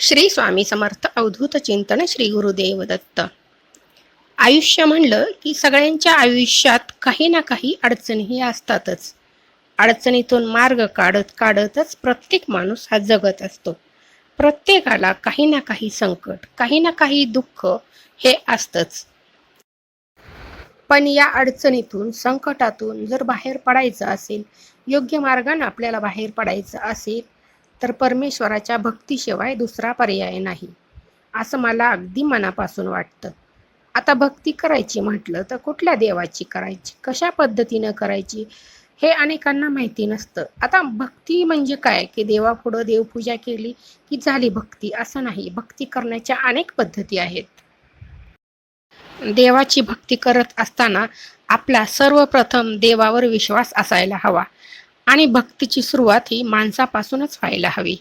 श्री स्वामी समर्थ अवधूत चिंतन श्री गुरुदेव दत्त आयुष्य म्हणलं की सगळ्यांच्या आयुष्यात काही ना काही अडचणीही असतातच. अडचणीतून मार्ग काढत काढतच प्रत्येक माणूस हा जगत असतो. प्रत्येकाला काही ना काही संकट काही ना काही दुःख हे असतंच. पण या अडचणीतून संकटातून जर बाहेर पडायचं असेल योग्य मार्गाने आपल्याला बाहेर पडायचं असेल तर परमेश्वराच्या भक्तीशिवाय दुसरा पर्याय नाही असं मला अगदी मनापासून वाटतं. आता भक्ती करायची म्हटलं तर कुठल्या देवाची करायची? कशा पद्धतीनं करायची? हे अनेकांना माहिती नसतं. आता भक्ती म्हणजे काय? की देवापुढं देवपूजा केली की झाली भक्ती? असं नाही. भक्ती करण्याच्या अनेक पद्धती आहेत. देवाची भक्ती करत असताना आपला सर्वप्रथम देवावर विश्वास असायला हवा. आणि भक्तीची सुरुवात ही माणसापासूनच व्हायला हवी.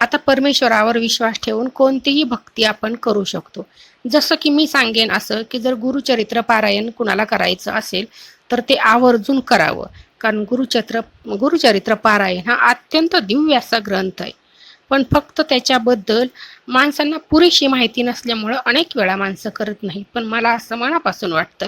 आता परमेश्वरावर विश्वास ठेवून कोणतीही भक्ती आपण करू शकतो. जसं की मी सांगेन असं की जर गुरुचरित्र पारायण कुणाला करायचं असेल तर ते आवर्जून करावं. कारण गुरुचरित्र गुरुचरित्र पारायण हा अत्यंत दिव्य असा ग्रंथ आहे. पण फक्त त्याच्याबद्दल माणसांना पुरेशी माहिती नसल्यामुळं अनेक वेळा माणसं करत नाही पण मला असं मनापासून वाटतं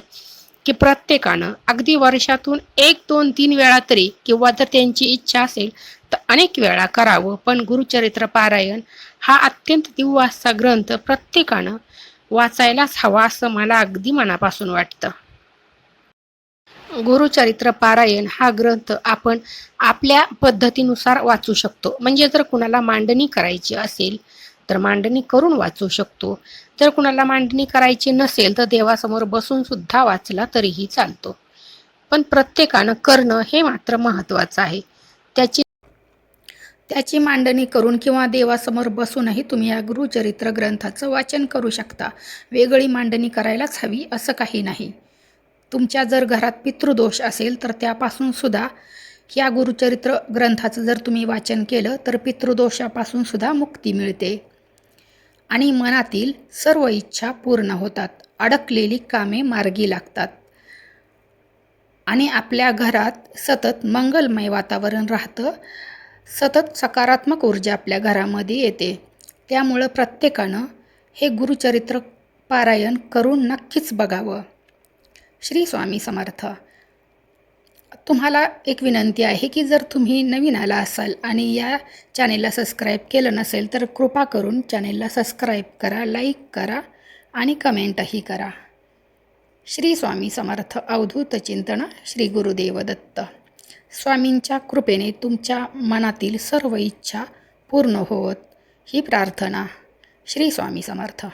की प्रत्येकानं अगदी वर्षातून एक दोन तीन वेळा तरी किंवा जर त्यांची इच्छा असेल तर अनेक वेळा करावं. पण गुरुचरित्र पारायण हा अत्यंत दिव्वासचा ग्रंथ प्रत्येकानं वाचायलाच हवा असं मला अगदी मनापासून वाटतं. गुरुचरित्र पारायण हा ग्रंथ आपण आपल्या पद्धतीनुसार वाचू शकतो. म्हणजे जर कुणाला मांडणी करायची असेल तर मांडणी करून वाचू शकतो. जर कुणाला मांडणी करायची नसेल तर देवासमोर बसून सुद्धा वाचला तरीही चालतो. पण प्रत्येकानं करणं हे मात्र महत्त्वाचं आहे. त्याची त्याची मांडणी करून किंवा देवासमोर बसूनही तुम्ही या गुरुचरित्र ग्रंथाचं वाचन करू शकता. वेगळी मांडणी करायलाच हवी असं काही नाही. तुमच्या जर घरात पितृदोष असेल तर त्यापासून सुद्धा या गुरुचरित्र ग्रंथाचं जर तुम्ही वाचन केलं तर पितृदोषापासून सुद्धा मुक्ती मिळते. आणि मनातील सर्व इच्छा पूर्ण होतात. अडकलेली कामे मार्गी लागतात. आणि आपल्या घरात सतत मंगलमय वातावरण राहतं. सतत सकारात्मक ऊर्जा आपल्या घरामध्ये येते. त्यामुळं प्रत्येकानं हे गुरुचरित्र पारायण करून नक्कीच बघावं. श्री स्वामी समर्थ. तुम्हाला एक विनंती आहे की जर तुम्ही नवीन आला असाल आणि या चॅनेलला सबस्क्राईब केलं नसेल तर कृपा करून चॅनेलला सबस्क्राईब करा लाईक करा आणि कमेंटही करा. श्री स्वामी समर्थ अवधूत चिंतन श्री गुरुदेव दत्त स्वामींच्या कृपेने तुमच्या मनातील सर्व इच्छा पूर्ण होत ही प्रार्थना श्री स्वामी समर्थ.